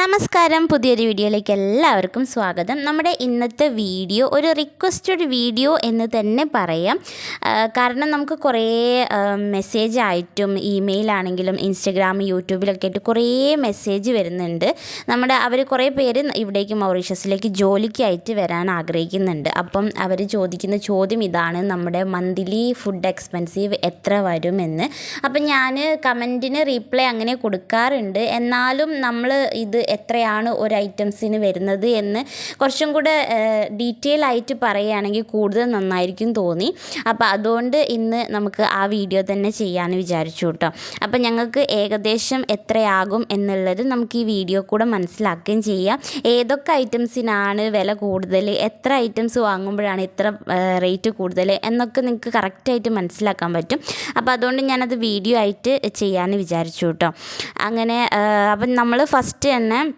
നമസ്കാരം. പുതിയൊരു വീഡിയോയിലേക്ക് എല്ലാവർക്കും സ്വാഗതം. നമ്മുടെ ഇന്നത്തെ വീഡിയോ ഒരു റിക്വസ്റ്റഡ് വീഡിയോ എന്ന് തന്നെ പറയാം. കാരണം നമുക്ക് കുറേ മെസ്സേജ് ആയിട്ടും ഇമെയിലാണെങ്കിലും ഇൻസ്റ്റഗ്രാം യൂട്യൂബിലൊക്കെ ആയിട്ട് കുറേ മെസ്സേജ് വരുന്നുണ്ട്. നമ്മുടെ അവർ കുറേ പേര് ഇവിടേക്ക് മൗറീഷ്യസിലേക്ക് ജോലിക്കായിട്ട് വരാൻ ആഗ്രഹിക്കുന്നുണ്ട്. അപ്പം അവർ ചോദിക്കുന്ന ചോദ്യം ഇതാണ് നമ്മുടെ മന്ത്ലി ഫുഡ് എക്സ്പെൻസീവ് എത്ര വരുമെന്ന്. അപ്പം ഞാൻ കമന്റിന് റീപ്ലൈ അങ്ങനെ കൊടുക്കാറുണ്ട്. എന്നാലും നമ്മൾ ഇത് എത്രയാണ് ഒരു ഐറ്റംസിന് വരുന്നത് എന്ന് കുറച്ചും കൂടെ ഡീറ്റെയിൽ ആയിട്ട് പറയുകയാണെങ്കിൽ കൂടുതൽ നന്നായിരിക്കും തോന്നി. അപ്പോൾ അതുകൊണ്ട് ഇന്ന് നമുക്ക് ആ വീഡിയോ തന്നെ ചെയ്യാമെന്ന് വിചാരിച്ചു കേട്ടോ അപ്പോൾ ഞങ്ങൾക്ക് ഏകദേശം എത്രയാകും എന്നുള്ളത് നമുക്ക് ഈ വീഡിയോ കൂടെ മനസ്സിലാക്കുകയും ചെയ്യാം. ഏതൊക്കെ ഐറ്റംസിനാണ് വില കൂടുതൽ എത്ര ഐറ്റംസ് വാങ്ങുമ്പോഴാണ് ഇത്ര റേറ്റ് കൂടുതൽ എന്നൊക്കെ നിങ്ങൾക്ക് കറക്റ്റായിട്ട് മനസ്സിലാക്കാൻ പറ്റും. അപ്പോൾ അതുകൊണ്ട് ഞാനത് വീഡിയോ ആയിട്ട് ചെയ്യാമെന്ന് വിചാരിച്ചു കേട്ടോ അങ്ങനെ അപ്പം നമ്മൾ ഫസ്റ്റ് തന്നെ சொன்னேன்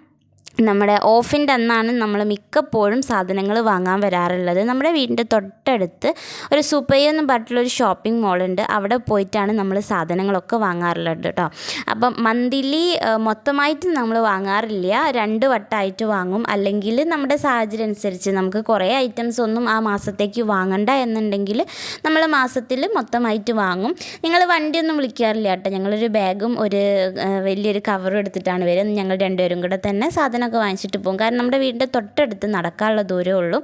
നമ്മുടെ ഓഫിന്റെ അന്നാണ് നമ്മൾ മിക്കപ്പോഴും സാധനങ്ങൾ വാങ്ങാൻ വരാറുള്ളത്. നമ്മുടെ വീടിന്റെ തൊട്ടടുത്ത് ഒരു സുപ്പയ്യ എന്ന് പറഞ്ഞിട്ടുള്ളൊരു ഷോപ്പിംഗ് മോളുണ്ട്. അവിടെ പോയിട്ടാണ് നമ്മൾ സാധനങ്ങളൊക്കെ വാങ്ങാറുള്ളത് കേട്ടോ. അപ്പം മന്ത്ലി മൊത്തമായിട്ട് നമ്മൾ വാങ്ങാറില്ല. രണ്ട് വട്ടമായിട്ട് വാങ്ങും. അല്ലെങ്കിൽ നമ്മുടെ സാഹചര്യം അനുസരിച്ച് നമുക്ക് കുറേ ഐറ്റംസ് ഒന്നും ആ മാസത്തേക്ക് വാങ്ങണ്ട എന്നുണ്ടെങ്കിൽ നമ്മൾ മാസത്തിൽ മൊത്തമായിട്ട് വാങ്ങും. നിങ്ങൾ വണ്ടിയൊന്നും വിളിക്കാറില്ല കേട്ടോ. ഞങ്ങളൊരു ബാഗും ഒരു വലിയൊരു കവറും എടുത്തിട്ടാണ് വരുന്നത് ഞങ്ങൾ രണ്ടുപേരും കൂടെ തന്നെ സാധനമൊക്കെ വാങ്ങിച്ചിട്ട് പോകും. കാരണം നമ്മുടെ വീടിന്റെ തൊട്ടടുത്ത് നടക്കാനുള്ള ദൂരമേ ഉള്ളൂ.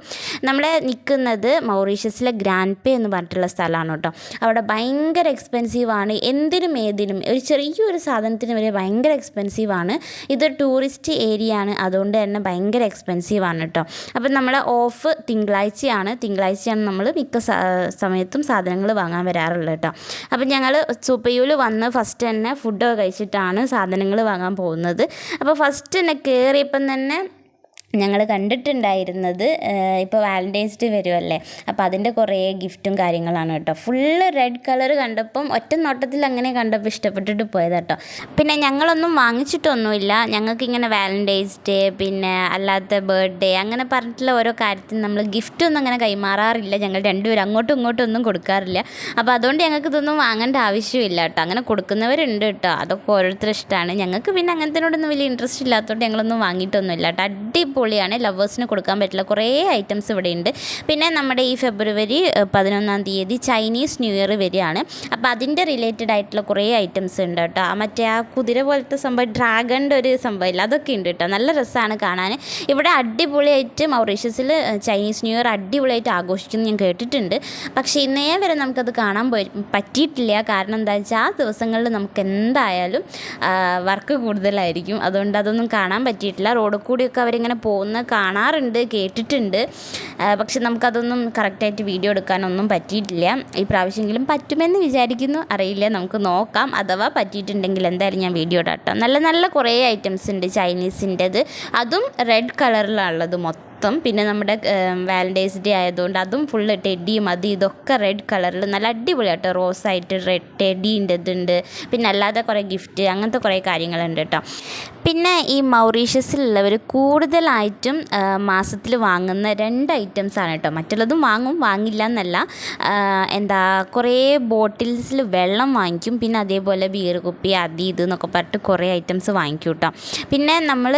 നമ്മൾ നിൽക്കുന്നത് മൗറീഷ്യസിലെ ഗ്രാൻഡ് പേ എന്ന് പറഞ്ഞിട്ടുള്ള സ്ഥലമാണ് കേട്ടോ. അവിടെ ഭയങ്കര എക്സ്പെൻസീവാണ് എന്തിനും ഏതിനും ഒരു ചെറിയൊരു സാധനത്തിന് വരെ ഭയങ്കര എക്സ്പെൻസീവാണ് ഇത് ടൂറിസ്റ്റ് ഏരിയ ആണ്. അതുകൊണ്ട് തന്നെ ഭയങ്കര എക്സ്പെൻസീവാണ് കേട്ടോ. അപ്പം നമ്മളെ ഓഫ് തിങ്കളാഴ്ചയാണ്. തിങ്കളാഴ്ചയാണ് നമ്മൾ മിക്ക സമയത്തും സാധനങ്ങൾ വാങ്ങാൻ വരാറുള്ളത് കേട്ടോ. അപ്പം ഞങ്ങൾ സൂപ്പയൂൽ വന്ന് ഫസ്റ്റ് തന്നെ ഫുഡൊക്കെ കഴിച്ചിട്ടാണ് സാധനങ്ങൾ വാങ്ങാൻ പോകുന്നത്. അപ്പോൾ ഫസ്റ്റ് തന്നെ കയറിയപ്പം തന്നെ ഞങ്ങൾ കണ്ടിട്ടുണ്ടായിരുന്നത് ഇപ്പോൾ വാലന്റൈൻസ് ഡേ വരുമല്ലേ അപ്പോൾ അതിന്റെ കുറേ ഗിഫ്റ്റും കാര്യങ്ങളാണ് കേട്ടോ. ഫുള്ള് റെഡ് കളർ കണ്ടപ്പം ഒറ്റ നോട്ടത്തിൽ അങ്ങനെ കണ്ടപ്പോൾ ഇഷ്ടപ്പെട്ടിട്ട് പോയത് കേട്ടോ. പിന്നെ ഞങ്ങളൊന്നും വാങ്ങിച്ചിട്ടൊന്നുമില്ല. ഞങ്ങൾക്ക് ഇങ്ങനെ വാലന്റൈൻസ് ഡേ പിന്നെ അല്ലാത്ത ബർത്ത്ഡേ അങ്ങനെ പറഞ്ഞിട്ടുള്ള ഓരോ കാര്യത്തിന് നമ്മൾ ഗിഫ്റ്റ് ഒന്നും അങ്ങനെ കൈമാറാറില്ല. ഞങ്ങൾ രണ്ടുപേരും അങ്ങോട്ടും ഇങ്ങോട്ടും ഒന്നും കൊടുക്കാറില്ല. അപ്പോൾ അതുകൊണ്ട് ഞങ്ങൾക്ക് ഇതൊന്നും വാങ്ങേണ്ട ആവശ്യമില്ല കേട്ടോ. അങ്ങനെ കൊടുക്കുന്നവരുണ്ട് കേട്ടോ. അതൊക്കെ ഓരോരുത്തർ ഇഷ്ടമാണ്. ഞങ്ങൾക്ക് പിന്നെ അങ്ങനത്തിനോടൊന്നും വലിയ ഇൻട്രസ്റ്റ് ഇല്ലാത്തതുകൊണ്ട് ഞങ്ങളൊന്നും വാങ്ങിയിട്ടൊന്നുമില്ല കേട്ടോ. അടിപൊളിയാണ്. ലവേഴ്സിന് കൊടുക്കാൻ പറ്റില്ല. കുറേ ഐറ്റംസ് ഇവിടെ ഉണ്ട് പിന്നെ നമ്മുടെ ഈ ഫെബ്രുവരി പതിനൊന്നാം തീയതി ചൈനീസ് ന്യൂ ഇയർ വരികയാണ്. അപ്പോൾ അതിന്റെ റിലേറ്റഡ് ആയിട്ടുള്ള കുറേ ഐറ്റംസ് ഉണ്ട് കേട്ടോ. മറ്റേ ആ കുതിര പോലത്തെ സംഭവം ഡ്രാഗണിന്റെ ഒരു സംഭവമില്ല അതൊക്കെ ഉണ്ട് കേട്ടോ. നല്ല രസമാണ് കാണാൻ. ഇവിടെ അടിപൊളിയായിട്ട് മൗറീഷ്യസിൽ ചൈനീസ് ന്യൂ ഇയർ അടിപൊളിയായിട്ട് ആഘോഷിക്കുന്നു ഞാൻ കേട്ടിട്ടുണ്ട്. പക്ഷേ ഇന്നേ വരെ നമുക്കത് കാണാൻ പറ്റിയിട്ടില്ല. കാരണം എന്താ വെച്ചാൽ ആ ദിവസങ്ങളിൽ നമുക്ക് എന്തായാലും വർക്ക് കൂടുതലായിരിക്കും. അതുകൊണ്ട് അതൊന്നും കാണാൻ പറ്റിയിട്ടില്ല. റോഡിൽ കൂടിയൊക്കെ അവരിങ്ങനെ പോകുന്നത് കാണാറുണ്ട് കേട്ടിട്ടുണ്ട്. പക്ഷെ നമുക്കതൊന്നും കറക്റ്റായിട്ട് വീഡിയോ എടുക്കാനൊന്നും പറ്റിയിട്ടില്ല. ഈ പ്രാവശ്യമെങ്കിലും പറ്റുമെന്ന് വിചാരിക്കുന്നു. അറിയില്ല നമുക്ക് നോക്കാം. അഥവാ പറ്റിയിട്ടുണ്ടെങ്കിൽ എന്തായാലും ഞാൻ വീഡിയോ ഇടാം നല്ല നല്ല കുറേ ഐറ്റംസ് ഉണ്ട് ചൈനീസിന്റെത്. അതും റെഡ് കളറിലുള്ളത് മൊത്തം. പിന്നെ നമ്മുടെ വാലന്റൈൻസ് ഡേ ആയതുകൊണ്ട് അതും ഫുള്ള് ടെഡിയും അത് ഇതൊക്കെ റെഡ് കളറിൽ നല്ല അടിപൊളിയാട്ടോ. റോസായിട്ട് റെഡ് ടെഡീന്റെ ഇതുണ്ട് പിന്നെ അല്ലാതെ കുറേ ഗിഫ്റ്റ് അങ്ങനത്തെ കുറേ കാര്യങ്ങളുണ്ട് കേട്ടോ. പിന്നെ ഈ മൗറീഷ്യസിലുള്ളവർ കൂടുതലായിട്ടും മാസത്തിൽ വാങ്ങുന്ന രണ്ട് ഐറ്റംസ് ആണ് കേട്ടോ. മറ്റുള്ളതും വാങ്ങും വാങ്ങില്ല എന്നല്ല എന്താ കുറേ ബോട്ടിൽസിൽ വെള്ളം വാങ്ങിക്കും. പിന്നെ അതേപോലെ ബിയർ കുപ്പി അത് ഇത് എന്നൊക്കെ പറഞ്ഞിട്ട് കുറേ ഐറ്റംസ് വാങ്ങിക്കും കേട്ടോ. പിന്നെ നമ്മൾ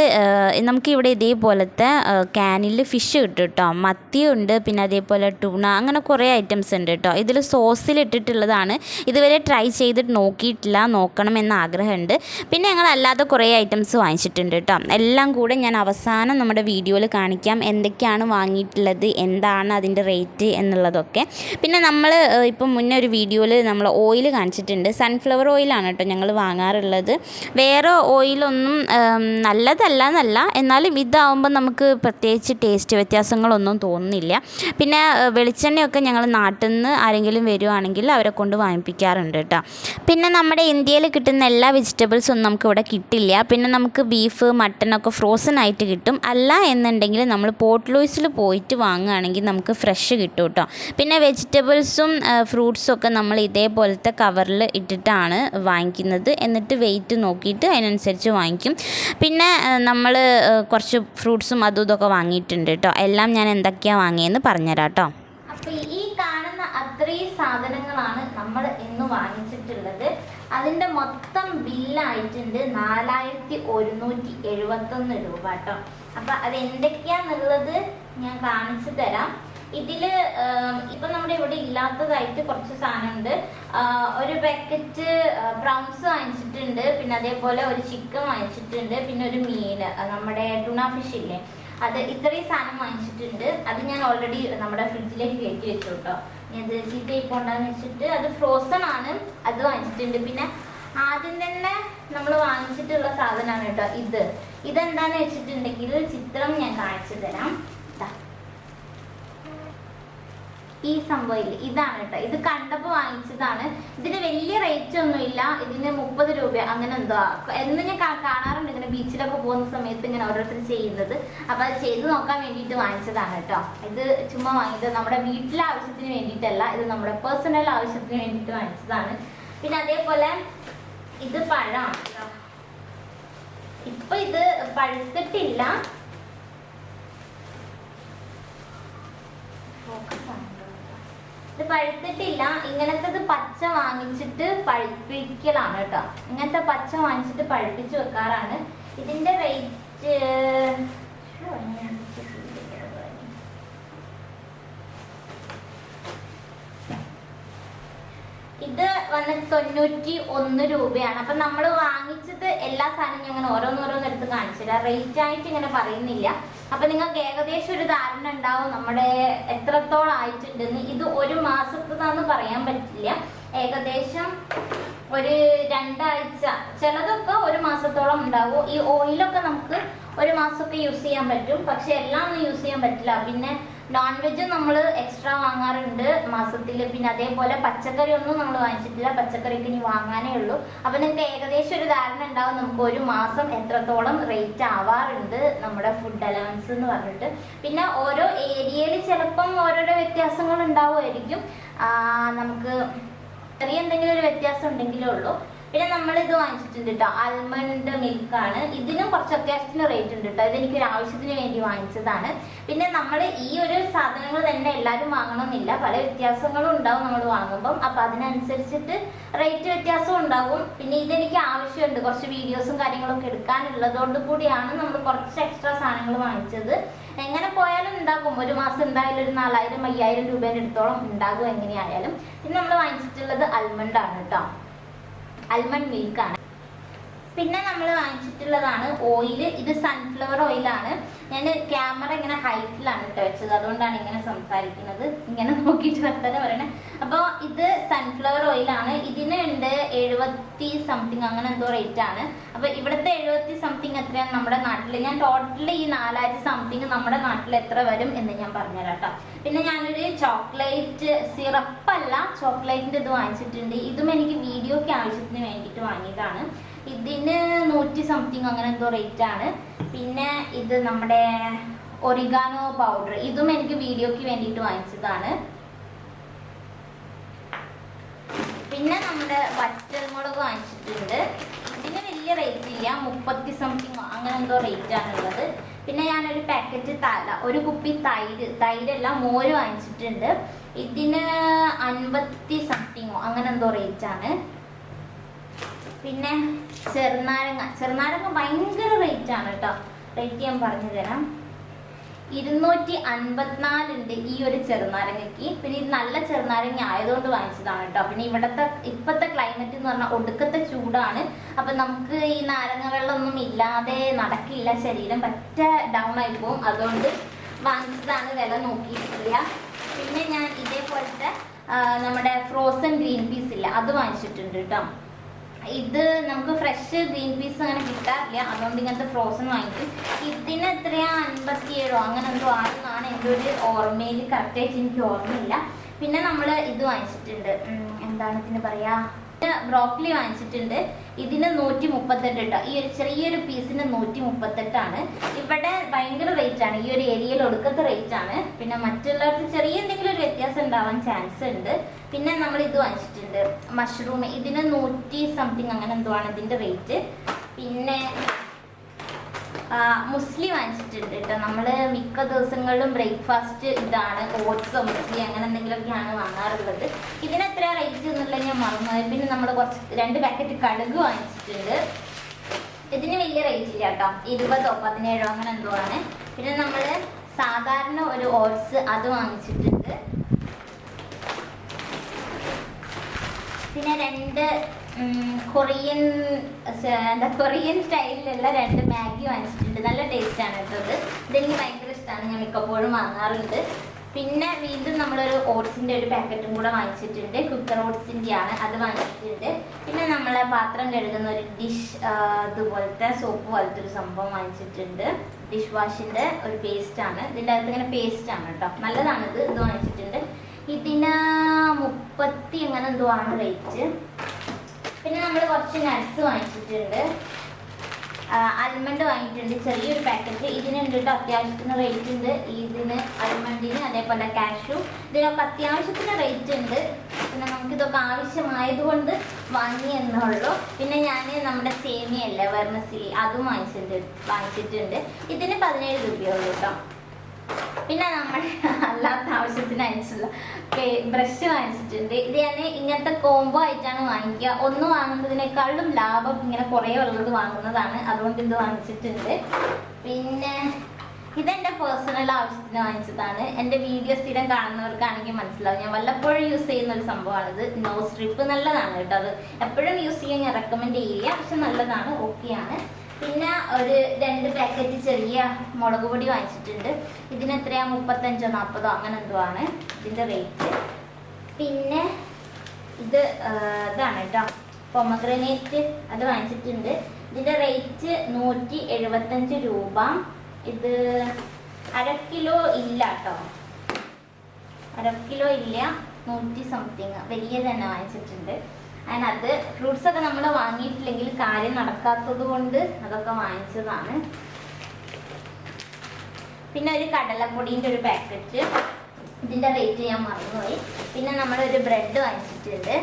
നമുക്കിവിടെ ഇതേപോലത്തെ ക്യാനിൽ ഫിഷ് കിട്ടും കേട്ടോ. മത്തിയുണ്ട് പിന്നെ അതേപോലെ ടൂണ അങ്ങനെ കുറേ ഐറ്റംസ് ഉണ്ട് കേട്ടോ. ഇതിൽ സോസിൽ ഇട്ടിട്ടുള്ളതാണ്. ഇതുവരെ ട്രൈ ചെയ്തിട്ട് നോക്കിയിട്ടില്ല. നോക്കണം എന്ന ആഗ്രഹമുണ്ട്. പിന്നെ ഞങ്ങൾ അല്ലാതെ കുറേ ഐറ്റംസ് വാങ്ങിച്ചിട്ടുണ്ട് കേട്ടോ എല്ലാം കൂടെ ഞാൻ അവസാനം നമ്മുടെ വീഡിയോയിൽ കാണിക്കാം. എന്തൊക്കെയാണ് വാങ്ങിയിട്ടുള്ളത് എന്താണ് അതിന്റെ റേറ്റ് എന്നുള്ളതൊക്കെ. പിന്നെ നമ്മൾ ഇപ്പം മുന്നേ ഒരു വീഡിയോയിൽ നമ്മൾ ഓയിൽ കാണിച്ചിട്ടുണ്ട്. സൺഫ്ലവർ ഓയിലാണ് കേട്ടോ ഞങ്ങൾ വാങ്ങാറുള്ളത്. വേറെ ഓയിലൊന്നും നല്ലതല്ല എന്നല്ല എന്നാലും ഇതാവുമ്പോൾ നമുക്ക് പ്രത്യേകിച്ച് ടേസ്റ്റ് വ്യത്യാസങ്ങളൊന്നും തോന്നുന്നില്ല. പിന്നെ വെളിച്ചെണ്ണയൊക്കെ ഞങ്ങൾ നാട്ടിൽ നിന്ന് ആരെങ്കിലും വരുവാണെങ്കിൽ അവരെ കൊണ്ട് വാങ്ങിപ്പിക്കാറുണ്ട് കേട്ടോ പിന്നെ നമ്മുടെ ഇന്ത്യയിൽ കിട്ടുന്ന എല്ലാ വെജിറ്റബിൾസും ഒന്നും നമുക്ക് ഇവിടെ കിട്ടില്ല. പിന്നെ നമുക്ക് ബീഫ് മട്ടനൊക്കെ ഫ്രോസൺ ആയിട്ട് കിട്ടും. അല്ല എന്നുണ്ടെങ്കിൽ നമ്മൾ പോർട്ട് ലൂയിസിൽ പോയിട്ട് വാങ്ങുകയാണെങ്കിൽ നമുക്ക് ഫ്രഷ് കിട്ടും കേട്ടോ പിന്നെ വെജിറ്റബിൾസും ഫ്രൂട്ട്സും ഒക്കെ നമ്മൾ ഇതേപോലത്തെ കവറിൽ ഇട്ടിട്ടാണ് വാങ്ങിക്കുന്നത്. എന്നിട്ട് വെയിറ്റ് നോക്കിയിട്ട് അതിനനുസരിച്ച് വാങ്ങിക്കും. പിന്നെ നമ്മൾ കുറച്ച് ഫ്രൂട്ട്സും അതും ഇതൊക്കെ വാങ്ങിയിട്ടുണ്ട് കേട്ടോ എല്ലാം ഞാൻ എന്തൊക്കെയാണ് വാങ്ങിയെന്ന് പറഞ്ഞുതരാം കേട്ടോ അപ്പോൾ ഈ കാണുന്ന അത്രയും സാധനങ്ങളാണ് നമ്മൾ ഇന്ന് വാങ്ങിച്ചിട്ടുള്ളത് അതിന്റെ മൊത്തം ബില്ല് ബില്ലായിട്ടുണ്ട് നാലായിരത്തി ഒരുന്നൂറ്റി എഴുപത്തൊന്ന് രൂപ കേട്ടോ. അപ്പം അത് എന്തൊക്കെയാന്നുള്ളത് ഞാൻ കാണിച്ചു തരാം. ഇതിൽ ഇപ്പൊ നമ്മുടെ ഇവിടെ ഇല്ലാത്തതായിട്ട് കുറച്ച് സാധനമുണ്ട്. ഒരു പാക്കറ്റ് പ്രൗൺസ് വാങ്ങിച്ചിട്ടുണ്ട്. പിന്നെ അതേപോലെ ഒരു ചിക്കൻ വാങ്ങിച്ചിട്ടുണ്ട്. പിന്നെ ഒരു മീൻ നമ്മുടെ ടുണ ഫിഷ് ഇല്ലേ. അത് ഇത്രയും സാധനം വാങ്ങിച്ചിട്ടുണ്ട്. അത് ഞാൻ ഓൾറെഡി നമ്മുടെ ഫ്രിഡ്ജിലേക്ക് കയറ്റി വെച്ചു കേട്ടോ. ഇത് ചീത്തയായി പോണ്ടെന്ന് വെച്ചിട്ട് അത് ഫ്രോസൺ ആണ്. അത് വാങ്ങിച്ചിട്ടുണ്ട്. പിന്നെ ആദ്യം തന്നെ നമ്മൾ വാങ്ങിച്ചിട്ടുള്ള സാധനമാണ് കേട്ടോ ഇത്. ഇതെന്താന്ന് വെച്ചിട്ടുണ്ടെങ്കിൽ ചിത്രം ഞാൻ കാണിച്ചു തരാം. ഈ സംഭവം ഇതാണ് കേട്ടോ. ഇത് കണ്ടപ്പോൾ വാങ്ങിച്ചതാണ്. ഇതിന് വലിയ റേറ്റ് ഒന്നും ഇല്ല ഇതിന് മുപ്പത് രൂപ അങ്ങനെ എന്തോ എന്ന് ഞാൻ കാണാറുണ്ട്. ഇങ്ങനെ ബീച്ചിലൊക്കെ പോകുന്ന സമയത്ത് ഇങ്ങനെ ഓരോരുത്തർ ചെയ്യുന്നത്. അപ്പൊ അത് ചെയ്ത് നോക്കാൻ വേണ്ടിയിട്ട് വാങ്ങിച്ചതാണ് കേട്ടോ. ഇത് ചുമ്മാ വാങ്ങിയത് നമ്മുടെ വീട്ടിലെ ആവശ്യത്തിന് വേണ്ടിയിട്ടല്ല. ഇത് നമ്മുടെ പേഴ്സണൽ ആവശ്യത്തിന് വേണ്ടിയിട്ട് വാങ്ങിച്ചതാണ്. പിന്നെ അതേപോലെ ഇത് പഴമാണ്. ഇപ്പൊ ഇത് പഴുത്തിട്ടില്ല Focus ആണ് കേട്ടോ. ഇത് പഴുത്തിട്ടില്ല. ഇങ്ങനത്തത് പച്ച വാങ്ങിച്ചിട്ട് പഴുപ്പിക്കലാണ് കേട്ടോ. ഇങ്ങനത്തെ പച്ച വാങ്ങിച്ചിട്ട് പഴുപ്പിച്ച് വെക്കാറാണ്. ഇതിന്റെ റേറ്റ് ഇത് വന്നിട്ട് തൊണ്ണൂറ്റി ഒന്ന് രൂപയാണ്. അപ്പൊ നമ്മൾ വാങ്ങിച്ചത് എല്ലാ സാധനവും ഞങ്ങൾ ഓരോന്നോരോന്ന് എടുത്ത് കാണിച്ചില്ല റേറ്റ് ആയിട്ട് ഇങ്ങനെ പറയുന്നില്ല. അപ്പൊ നിങ്ങൾക്ക് ഏകദേശം ഒരു ധാരണ ഉണ്ടാവും നമ്മുടെ എത്രത്തോളം ആയിട്ടുണ്ടെന്ന്. ഇത് ഒരു മാസത്തതാന്ന് പറയാൻ പറ്റില്ല. ഏകദേശം ഒരു രണ്ടാഴ്ച. ചിലതൊക്കെ ഒരു മാസത്തോളം ഉണ്ടാവും. ഈ ഓയിലൊക്കെ നമുക്ക് ഒരു മാസമൊക്കെ യൂസ് ചെയ്യാൻ പറ്റും. പക്ഷെ എല്ലാം ഒന്നും യൂസ് ചെയ്യാൻ പറ്റില്ല. പിന്നെ നോൺ വെജ് നമ്മൾ എക്സ്ട്രാ വാങ്ങാറുണ്ട് മാസത്തിൽ പിന്നെ അതേപോലെ പച്ചക്കറി ഒന്നും നമ്മൾ വാങ്ങിച്ചിട്ടില്ല. പച്ചക്കറിക്ക് ഇനി വാങ്ങാനേ ഉള്ളൂ. അപ്പം നിങ്ങൾക്ക് ഏകദേശം ഒരു ധാരണ ഉണ്ടാവും നമുക്ക് ഒരു മാസം എത്രത്തോളം റേറ്റ് ആവാറുണ്ട് നമ്മുടെ ഫുഡ് അലവൻസ് എന്ന് പറഞ്ഞിട്ട്. പിന്നെ ഓരോ ഏരിയയിൽ ചിലപ്പം ഓരോരോ വ്യത്യാസങ്ങൾ ഉണ്ടാവുമായിരിക്കും. നമുക്ക് ചെറിയ എന്തെങ്കിലും ഒരു വ്യത്യാസം ഉണ്ടെങ്കിലേ ഉള്ളൂ. പിന്നെ നമ്മൾ ഇത് വാങ്ങിച്ചിട്ടുണ്ട് കേട്ടോ ആൽമണ്ട് മിൽക്ക് ആണ്. ഇതിനും കുറച്ച് അത്യാവശ്യത്തിന് റേറ്റ് ഉണ്ട് കേട്ടോ ഇതെനിക്ക് ഒരു ആവശ്യത്തിന് വേണ്ടി വാങ്ങിച്ചതാണ്. പിന്നെ നമ്മൾ ഈ ഒരു സാധനങ്ങൾ തന്നെ എല്ലാവരും വാങ്ങണമെന്നില്ല പല വ്യത്യാസങ്ങളും ഉണ്ടാവും നമ്മൾ വാങ്ങുമ്പം. അപ്പൊ അതിനനുസരിച്ചിട്ട് റേറ്റ് വ്യത്യാസവും ഉണ്ടാവും. പിന്നെ ഇതെനിക്ക് ആവശ്യമുണ്ട്. കുറച്ച് വീഡിയോസും കാര്യങ്ങളൊക്കെ എടുക്കാനുള്ളതുകൊണ്ട് കൂടിയാണ് നമ്മൾ കുറച്ച് എക്സ്ട്രാ സാധനങ്ങൾ വാങ്ങിച്ചത്. എങ്ങനെ പോയാലും ഉണ്ടാകും. ഒരു മാസം എന്തായാലും ഒരു നാലായിരം അയ്യായിരം രൂപേന്റെ അടുത്തോളം ഉണ്ടാകും എങ്ങനെയായാലും. പിന്നെ നമ്മൾ വാങ്ങിച്ചിട്ടുള്ളത് അൽമണ്ട് ആണ് കേട്ടോ അൽമണ്ട് മിൽക്കാണ് പിന്നെ നമ്മൾ വാങ്ങിച്ചിട്ടുള്ളതാണ് ഓയിൽ ഇത് സൺഫ്ലവർ ഓയിലാണ് ഞാൻ ക്യാമറ ഇങ്ങനെ ഹൈറ്റിലാണ് കേട്ടോ വെച്ചത്. അതുകൊണ്ടാണ് ഇങ്ങനെ സംസാരിക്കുന്നത്. ഇങ്ങനെ നോക്കിയിട്ട് വർത്തന പറയണേ. അപ്പോൾ ഇത് സൺഫ്ലവർ ഓയിലാണ് ഇതിന് ഉണ്ട് എഴുപത്തി സംതിങ് അങ്ങനെ എന്തോ റേറ്റ് ആണ്. അപ്പോൾ ഇവിടുത്തെ എഴുപത്തി സംതിങ് എത്രയാണ് നമ്മുടെ നാട്ടിൽ ഞാൻ ടോട്ടലി ഈ നാലായിരത്തി സംതിങ് നമ്മുടെ നാട്ടിൽ എത്ര വരും എന്ന് ഞാൻ പറഞ്ഞുതരാം കേട്ടോ പിന്നെ ഞാനൊരു ചോക്ലേറ്റ് സിറപ്പല്ല ചോക്ലേറ്റിന്റെ ഇത് വാങ്ങിച്ചിട്ടുണ്ട്. ഇതും എനിക്ക് വീഡിയോയ്ക്ക് ആവശ്യത്തിന് വേണ്ടിയിട്ട് വാങ്ങിയതാണ്. ഇതിന് നൂറ്റി സംതിങ് അങ്ങനെ എന്തോ റേറ്റ് ആണ്. പിന്നെ ഇത് നമ്മുടെ ഒറിഗാനോ പൗഡർ ഇതും എനിക്ക് വീഡിയോക്ക് വേണ്ടിയിട്ട് വാങ്ങിച്ചതാണ്. പിന്നെ നമ്മുടെ വറ്റൽമുളക് വാങ്ങിച്ചിട്ടുണ്ട്. ഇതിന് വലിയ റേറ്റ് ഇല്ല. മുപ്പത്തി സംതിങ് അങ്ങനെ എന്തോ റേറ്റ് ആണുള്ളത് പിന്നെ ഞാനൊരു പാക്കറ്റ് തല ഒരു കുപ്പി തൈര് തൈരല്ല മോര് വാങ്ങിച്ചിട്ടുണ്ട്. ഇതിന് അൻപത്തി സംതിങ്ങോ അങ്ങനെ എന്തോ റേറ്റ് ആണ്. പിന്നെ ചെറുനാരങ്ങ. ചെറുനാരങ്ങ ഭയങ്കര റേറ്റ് ആണ് കേട്ടോ. റേറ്റ് ഞാൻ പറഞ്ഞു തരാം ഇരുന്നൂറ്റി അൻപത്തിനാലുണ്ട് ഈ ഒരു ചെറുനാരങ്ങയ്ക്ക്. പിന്നെ ഇത് നല്ല ചെറുനാരങ്ങ ആയതുകൊണ്ട് വാങ്ങിച്ചതാണ് കേട്ടോ. പിന്നെ ഇവിടുത്തെ ഇപ്പോഴത്തെ ക്ലൈമറ്റ് എന്ന് പറഞ്ഞാൽ ഒടുക്കത്തെ ചൂടാണ്. അപ്പൊ നമുക്ക് ഈ നാരങ്ങ വെള്ളമൊന്നും ഇല്ലാതെ നടക്കില്ല. ശരീരം പറ്റ ഡൗൺ ആയി പോകും അതുകൊണ്ട് വാങ്ങിച്ചതാണ് വില നോക്കിയിട്ടില്ല. പിന്നെ ഞാൻ ഇതേപോലത്തെ നമ്മുടെ ഫ്രോസൺ ഗ്രീൻ പീസ് ഇല്ല അത് വാങ്ങിച്ചിട്ടുണ്ട് കേട്ടോ. ഇത് നമുക്ക് ഫ്രഷ് ഗ്രീൻ പീസ് അങ്ങനെ കിട്ടാറില്ല. അതുകൊണ്ട് ഇങ്ങനത്തെ ഫ്രോസൺ വാങ്ങിക്കും. ഇതിന് എത്രയാ? അൻപത്തിയേഴോ? അങ്ങനെ എന്തോ ആണെന്നാണ് എന്റെ ഒരു ഓർമ്മയിൽ. കറക്റ്റായിട്ട് എനിക്ക് ഓർമ്മയില്ല. പിന്നെ നമ്മൾ ഇത് വാങ്ങിച്ചിട്ടുണ്ട്. എന്താണ് ഇതിന് പറയാ? ബ്രോക്കലി വാങ്ങിച്ചിട്ടുണ്ട്. ഇതിന് നൂറ്റി മുപ്പത്തെട്ട് കേട്ടോ ഈ ഒരു ചെറിയൊരു പീസിന് നൂറ്റി മുപ്പത്തെട്ടാണ് ഇവിടെ ഭയങ്കര റേറ്റ് ആണ്. ഈ ഒരു ഏരിയയിൽ ഒടുക്കത്തെ റേറ്റ് ആണ്. പിന്നെ മറ്റുള്ളവർക്ക് ചെറിയ എന്തെങ്കിലും ഒരു വ്യത്യാസം ഉണ്ടാവാൻ ചാൻസ് ഉണ്ട്. പിന്നെ നമ്മൾ ഇത് വാങ്ങിച്ചിട്ടുണ്ട്. മഷ്റൂം ഇതിന് നൂറ്റി സംതിങ് അങ്ങനെ എന്തോ ആണ് റേറ്റ് പിന്നെ മുസ്ലി വാങ്ങിച്ചിട്ടുണ്ട് കേട്ടോ. നമ്മൾ മിക്ക ദിവസങ്ങളിലും ബ്രേക്ക്ഫാസ്റ്റ് ഇതാണ് ഓട്സോ മുസ്ലി അങ്ങനെ എന്തെങ്കിലുമൊക്കെയാണ് വാങ്ങാറുള്ളത്. ഇതിന് എത്ര റേറ്റ് എന്നുള്ള ഞാൻ മറന്നു പിന്നെ നമ്മൾ കുറച്ച് രണ്ട് പാക്കറ്റ് കടുക് വാങ്ങിച്ചിട്ടുണ്ട്. ഇതിന് വലിയ റേറ്റ് ഇല്ല കേട്ടോ. ഇരുപതോ പതിനേഴോ അങ്ങനെ എന്തോ ആണ്. പിന്നെ നമ്മൾ സാധാരണ ഒരു ഓട്സ് അത് വാങ്ങിച്ചിട്ടുണ്ട്. പിന്നെ രണ്ട് കൊറിയൻ എന്താ കൊറിയൻ സ്റ്റൈലിലുള്ള രണ്ട് മാഗി വാങ്ങിച്ചിട്ടുണ്ട്. നല്ല ടേസ്റ്റ് ആണ് കേട്ടോ ഇത്. ഇതെനിക്ക് ഭയങ്കര ഇഷ്ടമാണ് ഞാൻ മിക്കപ്പോഴും വാങ്ങാറുണ്ട്. പിന്നെ വീണ്ടും നമ്മളൊരു ഓട്സിന്റെ ഒരു പാക്കറ്റും കൂടെ വാങ്ങിച്ചിട്ടുണ്ട്. കുക്കർ ഓട്സിന്റെ ആണ് അത് വാങ്ങിച്ചിട്ടുണ്ട്. പിന്നെ നമ്മൾ പാത്രം കഴുകുന്ന ഒരു ഡിഷ് ഇതുപോലത്തെ സോപ്പ് പോലത്തെ ഒരു സംഭവം വാങ്ങിച്ചിട്ടുണ്ട്. ഡിഷ് വാഷിന്റെ ഒരു പേസ്റ്റ് ആണ്. ഇതിന്റെ അകത്ത് ഇങ്ങനെ ആണ് കേട്ടോ. നല്ലതാണ് ഇത്. വാങ്ങിച്ചിട്ടുണ്ട്. ഇതിന് മുപ്പത്തി എങ്ങനെ എന്തോ ആണ് റേറ്റ് പിന്നെ നമ്മൾ കുറച്ച് നട്ട്സ് വാങ്ങിച്ചിട്ടുണ്ട്. അൽമണ്ട് വാങ്ങിയിട്ടുണ്ട്. ചെറിയൊരു പാക്കറ്റ് ഇതിനുണ്ട് കേട്ടോ അത്യാവശ്യത്തിന് റേറ്റ് ഉണ്ട്. ഇതിന് അൽമണ്ടിന് അതേപോലെ കാഷു ഇതിനൊക്കെ അത്യാവശ്യത്തിന് റേറ്റ് ഉണ്ട്. പിന്നെ നമുക്കിതൊക്കെ ആവശ്യമായതുകൊണ്ട് വാങ്ങി എന്നുള്ളൂ. പിന്നെ ഞാൻ നമ്മുടെ സേമിയല്ലേ വെർമസിലി അതും വാങ്ങിച്ചിട്ടുണ്ട് വാങ്ങിച്ചിട്ടുണ്ട്. ഇതിന് പതിനേഴ് രൂപയുള്ളൂ കേട്ടോ പിന്നെ നമ്മൾ അല്ലാത്ത ആവശ്യത്തിനനുസരിച്ചുള്ള ബ്രഷ് വാങ്ങിച്ചിട്ടുണ്ട്. ഇത് ഞാൻ ഇങ്ങനത്തെ കോംബോ ആയിട്ടാണ് വാങ്ങിക്കുക. ഒന്ന് വാങ്ങുന്നതിനേക്കാളും ലാഭം ഇങ്ങനെ കുറേ ഉള്ളത് വാങ്ങുന്നതാണ്. അതുകൊണ്ട് ഇത് വാങ്ങിച്ചിട്ടുണ്ട്. പിന്നെ ഇതെന്റെ പേഴ്സണൽ ആവശ്യത്തിന് വാങ്ങിച്ചതാണ്. എന്റെ വീഡിയോ സ്ഥിരം കാണുന്നവർക്കാണെങ്കിൽ മനസ്സിലാവും. ഞാൻ വല്ലപ്പോഴും യൂസ് ചെയ്യുന്ന ഒരു സംഭവമാണിത്. നോ സ്ട്രിപ്പ് നല്ലതാണ് കേട്ടോ അത്. എപ്പോഴും യൂസ് ചെയ്യാൻ ഞാൻ റെക്കമെൻഡ് ചെയ്യുക. പക്ഷെ നല്ലതാണ്. ഓക്കെയാണ് പിന്നെ ഒരു രണ്ട് പാക്കറ്റ് ചെറിയ മുളക് പൊടി വാങ്ങിച്ചിട്ടുണ്ട്. ഇതിന് എത്രയാ? മുപ്പത്തഞ്ചോ നാൽപ്പതോ അങ്ങനെ എന്തോ ആണ് ഇതിന്റെ റേറ്റ് പിന്നെ ഇത് ഇതാണ് കേട്ടോ. പൊമഗ്രനേറ്റ് അത് വാങ്ങിച്ചിട്ടുണ്ട്. ഇതിന്റെ റേറ്റ് നൂറ്റി എഴുപത്തഞ്ച് രൂപ. ഇത് അര കിലോ ഇല്ല കേട്ടോ. അര കിലോ ഇല്ല. നൂറ്റി സംതിങ് വലിയ തന്നെ വാങ്ങിച്ചിട്ടുണ്ട്. അതിനകത്ത് ഫ്രൂട്ട്സ് ഒക്കെ നമ്മൾ വാങ്ങിയിട്ടില്ലെങ്കിൽ കാര്യം നടക്കാത്തത് കൊണ്ട് അതൊക്കെ വാങ്ങിച്ചതാണ്. പിന്നെ ഒരു കടലപ്പൊടീന്റെ ഒരു പാക്കറ്റ് ഇതിന്റെ റേറ്റ് ഞാൻ മറന്നുപോയി. പിന്നെ നമ്മളൊരു ബ്രെഡ് വാങ്ങിച്ചിട്ടുണ്ട്.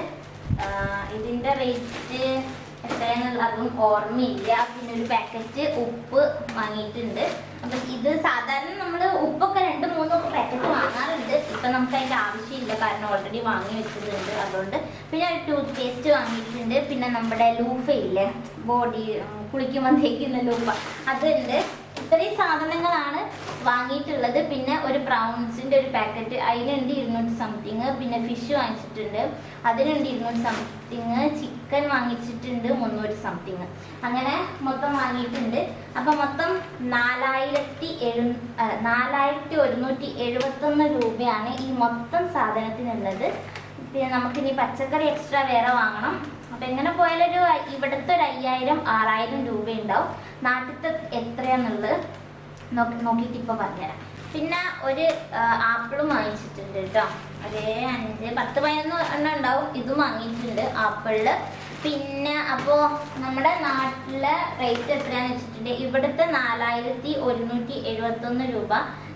ഇതിന്റെ റേറ്റ് എത്രയാണെന്നുള്ള അതും ഓർമ്മയില്ല. പിന്നെ ഒരു പാക്കറ്റ് ഉപ്പ് വാങ്ങിയിട്ടുണ്ട്. അപ്പം ഇത് സാധാരണ നമ്മൾ ഉപ്പൊക്കെ രണ്ട് മൂന്ന് പാക്കറ്റ് വാങ്ങാറുണ്ട്. ഇപ്പം നമുക്ക് അതിന്റെ ആവശ്യമില്ല. കാരണം ഓൾറെഡി വാങ്ങി വെച്ചിട്ടുണ്ട്. അതുകൊണ്ട് പിന്നെ ഒരു ടൂത്ത് പേസ്റ്റ് വാങ്ങിയിട്ടുണ്ട്. പിന്നെ നമ്മുടെ ലൂഫ ഇല്ലേ ബോഡി കുളിക്കുമ്പോൾ തേക്കുന്ന ലൂഫ. അതുണ്ട്. ഇത്രയും സാധനങ്ങളാണ് വാങ്ങിയിട്ടുള്ളത്. പിന്നെ ഒരു ബ്രൗൺസിന്റെ ഒരു പാക്കറ്റ് അതിനുണ്ട് ഇരുന്നൂറ്റി സംതിങ് പിന്നെ ഫിഷ് വാങ്ങിച്ചിട്ടുണ്ട്. അതിനുണ്ട് ഇരുന്നൂറ്റി സംതിങ് ചിക്കൻ വാങ്ങിച്ചിട്ടുണ്ട് മുന്നൂറ്റി സംതിങ് അങ്ങനെ മൊത്തം വാങ്ങിയിട്ടുണ്ട്. അപ്പം മൊത്തം നാലായിരത്തി എഴു നാലായിരത്തി ഒരുന്നൂറ്റി എഴുപത്തൊന്ന് രൂപയാണ് ഈ മൊത്തം സാധനത്തിനുള്ളത്. പിന്നെ നമുക്കിനി പച്ചക്കറി എക്സ്ട്രാ വേറെ വാങ്ങണം. അപ്പം എങ്ങനെ പോയാലും ഒരു ഇവിടുത്തെ ഒരു അയ്യായിരം ആറായിരം രൂപ ഉണ്ടാവും നാട്ടിലത്തെ എത്രയാന്നുള്ളത് നോക്കി നോക്കിയിട്ട് ഇപ്പോൾ പറഞ്ഞുതരാം. പിന്നെ ഒരു ആപ്പിളും വാങ്ങിച്ചിട്ടുണ്ട് കേട്ടോ. അതേ അഞ്ച് പത്ത് പതിനൊന്ന് എണ്ണം ഉണ്ടാവും. ഇതും വാങ്ങിയിട്ടുണ്ട് ആപ്പിളിൽ. പിന്നെ അപ്പോൾ നമ്മുടെ നാട്ടിലെ റേറ്റ് എത്രയാണെന്ന് വെച്ചിട്ടുണ്ടെങ്കിൽ ഇവിടുത്തെ നാലായിരത്തി ഒരുന്നൂറ്റി എഴുപത്തൊന്ന് രൂപ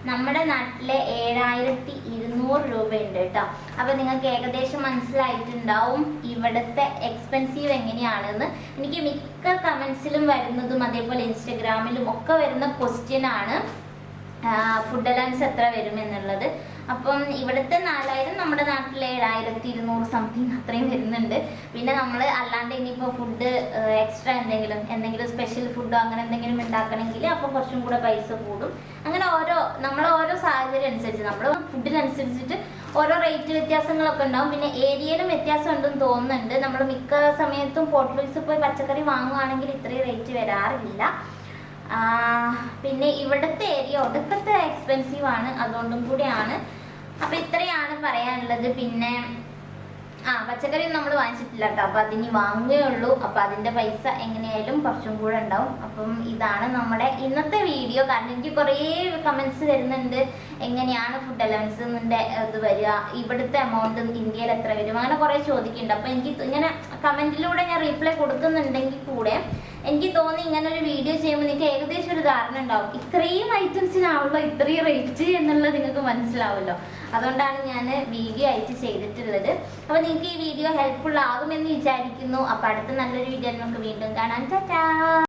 നമ്മുടെ നാട്ടിലെ ഏഴായിരത്തി ഇരുന്നൂറ് രൂപയുണ്ട് കേട്ടോ. അപ്പോൾ നിങ്ങൾക്ക് ഏകദേശം മനസ്സിലായിട്ടുണ്ടാവും ഇവിടുത്തെ എക്സ്പെൻസീവ് എങ്ങനെയാണെന്ന്. എനിക്ക് മിക്ക കമൻസിലും വരുന്നതും അതേപോലെ ഇൻസ്റ്റഗ്രാമിലും ഒക്കെ വരുന്ന ക്വസ്റ്റ്യൻ ആണ് ഫുഡ് അലവൻസ് എത്ര വരും എന്നുള്ളത്. അപ്പം ഇവിടുത്തെ നാലായിരം നമ്മുടെ നാട്ടിലെ ഏഴായിരത്തി ഇരുന്നൂറ് സംതിങ് അത്രയും വരുന്നുണ്ട്. പിന്നെ നമ്മൾ അല്ലാണ്ട് ഇനിയിപ്പോൾ ഫുഡ് എക്സ്ട്രാ എന്തെങ്കിലും എന്തെങ്കിലും സ്പെഷ്യൽ ഫുഡോ അങ്ങനെ എന്തെങ്കിലും ഉണ്ടാക്കണമെങ്കിൽ അപ്പോൾ കുറച്ചും കൂടെ പൈസ കൂടും. അങ്ങനെ ഓരോ നമ്മൾ ഓരോ സാഹചര്യം അനുസരിച്ച് നമ്മൾ ഫുഡിനനുസരിച്ചിട്ട് ഓരോ റേറ്റ് വ്യത്യാസങ്ങളൊക്കെ ഉണ്ടാവും. പിന്നെ ഏരിയയിലും വ്യത്യാസം ഉണ്ടെന്ന് തോന്നുന്നുണ്ട്. നമ്മൾ മിക്ക സമയത്തും പോർട്ടുഗീസ് പോയി പച്ചക്കറി വാങ്ങുവാണെങ്കിൽ ഇത്രയും റേറ്റ് വരാറില്ല. പിന്നെ ഇവിടുത്തെ ഏരിയ ഒടുക്കത്തെ എക്സ്പെൻസീവ് ആണ് അതുകൊണ്ടും കൂടിയാണ്. അപ്പം ഇത്രയാണ് പറയാനുള്ളത്. പിന്നെ ആ പച്ചക്കറി നമ്മൾ വാങ്ങിച്ചിട്ടില്ല കേട്ടോ. അപ്പം അതിനി വാങ്ങുകയുള്ളൂ അപ്പം അതിന്റെ പൈസ എങ്ങനെയായാലും കുറച്ചും കൂടെ ഉണ്ടാവും. അപ്പം ഇതാണ് നമ്മുടെ ഇന്നത്തെ വീഡിയോ കാരണം എനിക്ക് കുറേ കമന്റ്സ് വരുന്നുണ്ട്. എങ്ങനെയാണ് ഫുഡ് അലവൻസ് എന്നിന്റെ ഇത് വരിക? ഇവിടുത്തെ എമൗണ്ട് ഇന്ത്യയിൽ എത്ര വരും? അങ്ങനെ കുറേ ചോദിക്കുന്നുണ്ട്. അപ്പം എനിക്ക് ഇങ്ങനെ കമന്റിലൂടെ ഞാൻ റീപ്ലൈ കൊടുക്കുന്നുണ്ടെങ്കിൽ കൂടെ എനിക്ക് തോന്നി ഇങ്ങനെ ഒരു വീഡിയോ ചെയ്യുമ്പോൾ നിങ്ങൾക്ക് ഏകദേശം ഒരു ധാരണ ഉണ്ടാവും. ഇത്രയും ഐറ്റംസിനാണല്ലോ ഇത്രയും റേറ്റ് എന്നുള്ളത് നിങ്ങൾക്ക് മനസ്സിലാവുമല്ലോ അതുകൊണ്ടാണ് ഞാൻ വീഡിയോ ആയിട്ട് ചെയ്തിട്ടുള്ളത്. അപ്പോൾ നിങ്ങൾക്ക് ഈ വീഡിയോ ഹെൽപ്ഫുൾ ആകുമെന്ന് വിചാരിക്കുന്നു. അപ്പോൾ അടുത്ത നല്ലൊരു വീഡിയോ നമുക്ക് വീണ്ടും കാണാം. ടാറ്റാ!